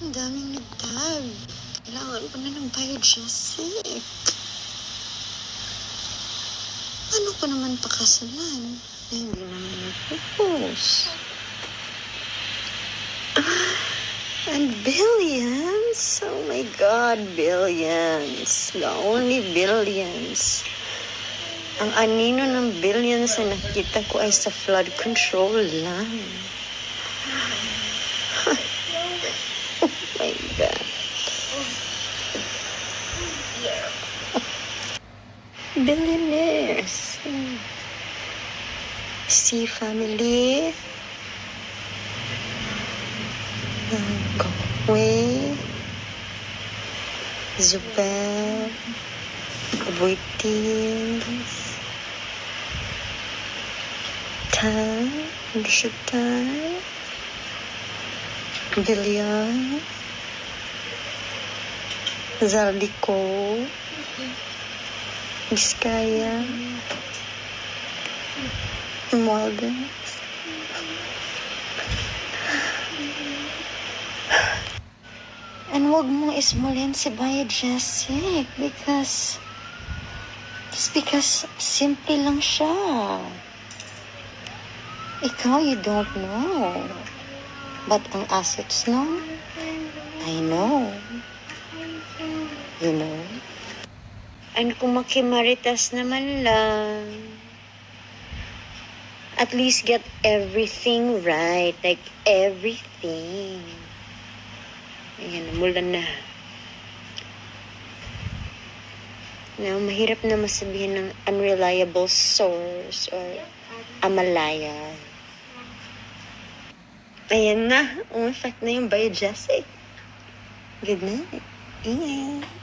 Ang daming nagtag. Kailangan ko na ng biogesic. Ano ko naman pakasalan? Eh, hindi naman nagpupos. And billions. Oh my God, billions. The only billions. Ang anino ng billions na nakita ko ay sa flood control lang. oh my God. Billionaires. C family. Kokwe. Zubair. Abuitis. Tan. Rishitan. Villian. Zaldiko. Biskaya. Morgans. And wag mong ismulin si Baya Jessic because just because simple lang siya. Ikaw, you don't know. But ang assets nun, I know. You know? And kung makimaritas naman lang, at least get everything right. Like, everything. Ayan, mula na. Now, mahirap na masabihin ng unreliable source or amalaya. Ayan na. Umeffect na yung biogesic. Good night. Ingay.